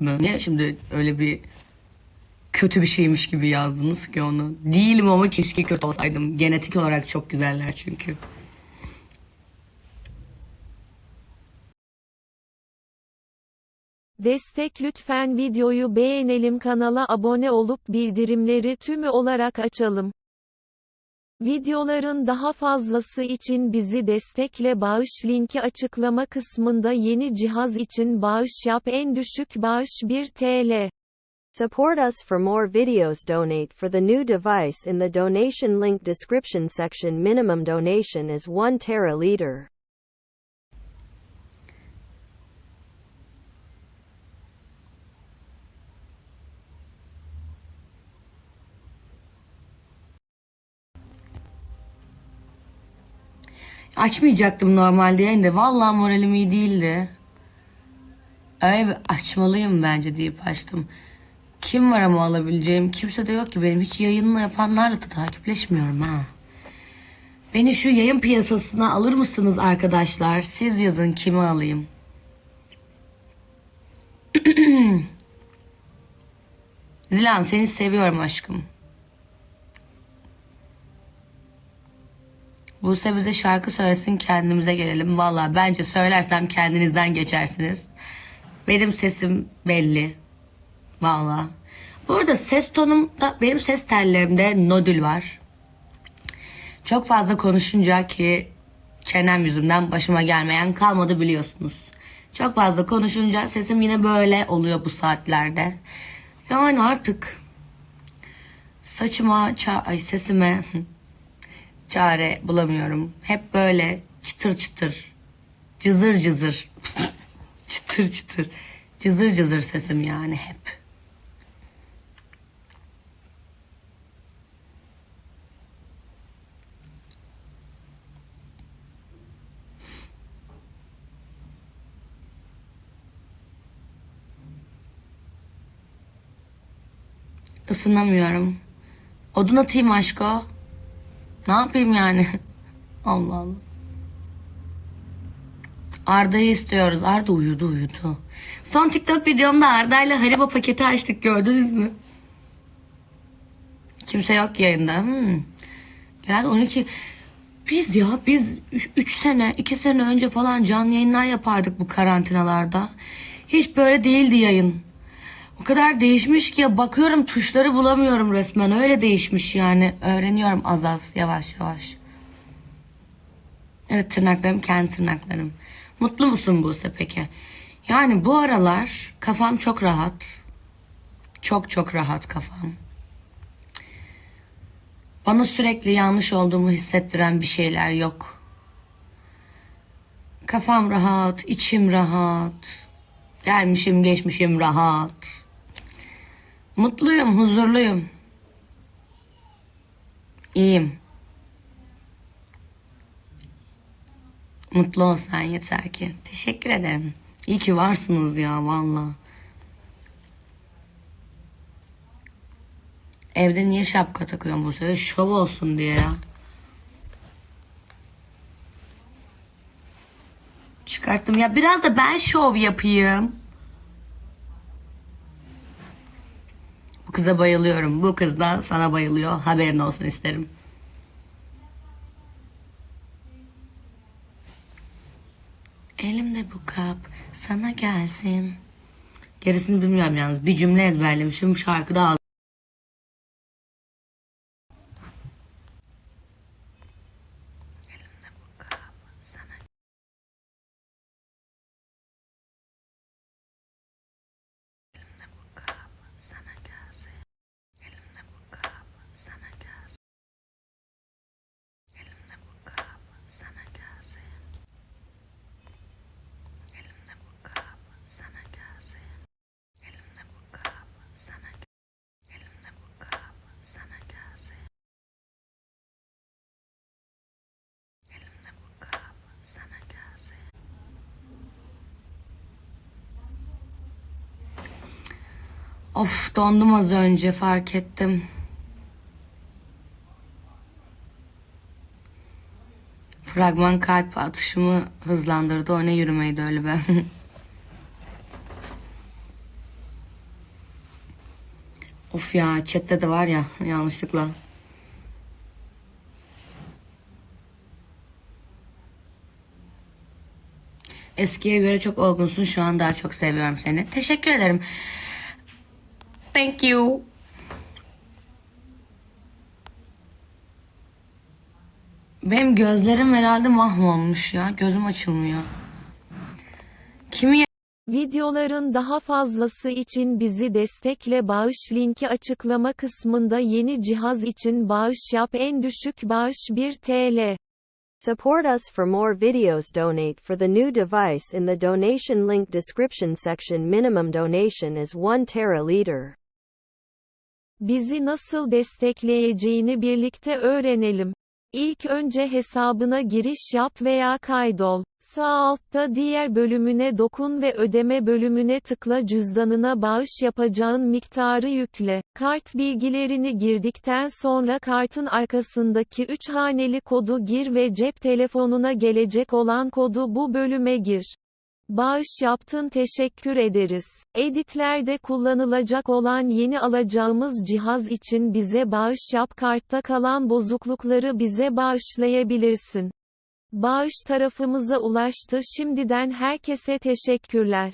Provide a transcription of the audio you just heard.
Mı? Niye şimdi öyle bir kötü bir şeymiş gibi yazdınız ki onu? Değilim ama keşke kötü olsaydım. Genetik olarak çok güzeller çünkü. Destek lütfen videoyu beğenelim kanala abone olup bildirimleri tümü olarak açalım. Videoların daha fazlası için bizi destekle bağış linki açıklama kısmında yeni cihaz için bağış yap en düşük bağış 1 TL. Support us for more videos donate for the new device in the donation link description section minimum donation is 1 tera liter. Açmayacaktım normalde yayında. Vallahi moralim iyi değildi. Öyle bir açmalıyım bence deyip açtım. Kim var ama alabileceğim? Kimse de yok ki benim. Hiç yayınla yapanlarla da takipleşmiyorum ha. Beni şu yayın piyasasına alır mısınız arkadaşlar? Siz yazın kimi alayım. Zilan seni seviyorum aşkım. Buse bize şarkı söylesin kendimize gelelim. Valla bence söylersem kendinizden geçersiniz. Benim sesim belli. Valla. Burada ses tonumda benim ses tellerimde nodül var. Çok fazla konuşunca ki çenem yüzümden başıma gelmeyen kalmadı biliyorsunuz. Çok fazla konuşunca sesim yine böyle oluyor bu saatlerde. Yani artık saçıma, ay sesime çare bulamıyorum. Hep böyle çıtır çıtır, cızır cızır, çıtır çıtır, cızır cızır sesim yani hep. Isınamıyorum. Odun atayım aşko. Ne yapayım yani? Allah Allah. Arda'yı istiyoruz. Arda uyudu uyudu. Son TikTok videomda Arda ile Haribo paketi açtık gördünüz mü? Kimse yok yayında. Hmm. Genelde 12 biz ya biz 3 sene 2 sene önce falan canlı yayınlar yapardık bu karantinalarda. Hiç böyle değildi yayın. O kadar değişmiş ki bakıyorum tuşları bulamıyorum resmen. Öyle değişmiş yani. Öğreniyorum az az yavaş yavaş. Evet tırnaklarım kendi tırnaklarım. Mutlu musun Buse peki? Yani bu aralar kafam çok rahat. Çok çok rahat kafam. Bana sürekli yanlış olduğumu hissettiren bir şeyler yok. Kafam rahat, içim rahat. Gelmişim geçmişim rahat. Mutluyum, huzurluyum. İyiyim. Mutlu ol sen yeter ki. Teşekkür ederim. İyi ki varsınız ya valla. Evde niye şapka takıyorsun bu sefer? Şov olsun diye ya. Çıkarttım ya biraz da ben şov yapayım. Kıza bayılıyorum. Bu kız da sana bayılıyor. Haberin olsun isterim. Elimde bu kap sana gelsin. Gerisini bilmiyorum yalnız. Bir cümle ezberlemişim. Şarkıda ağzım. Elimde bu kap sana Elimde bu kap sana gelsin. Elimde bu kap sana gelsin. Elimde bu kap sana gelsin. Elimde bu kap sana gelsin. Elimde bu kap sana Elimde bu kap sana gelsin. Elimde bu kap sana gelsin. Of dondum az önce fark ettim. Fragman kalp atışımı hızlandırdı. O ne yürümeydi öyle be. Of ya chatte de var ya yanlışlıkla. Eskiye göre çok olgunsun. Şu an daha çok seviyorum seni. Teşekkür ederim. Thank you. Benim gözlerim herhalde mahvolmuş ya. Gözüm açılmıyor. Kimi Videoların daha fazlası için bizi destekle bağış linki açıklama kısmında yeni cihaz için bağış yap en düşük bağış 1 TL. Support us for more videos. Donate for the new device in the donation link description section. Minimum donation is 1 tera liter. Bizi nasıl destekleyeceğini birlikte öğrenelim. İlk önce hesabına giriş yap veya kaydol. Sağ altta diğer bölümüne dokun ve ödeme bölümüne tıkla cüzdanına bağış yapacağın miktarı yükle. Kart bilgilerini girdikten sonra kartın arkasındaki 3 haneli kodu gir ve cep telefonuna gelecek olan kodu bu bölüme gir. Bağış yaptın teşekkür ederiz. Editlerde kullanılacak olan yeni alacağımız cihaz için bize bağış yap kartta kalan bozuklukları bize bağışlayabilirsin. Bağış tarafımıza ulaştı şimdiden herkese teşekkürler.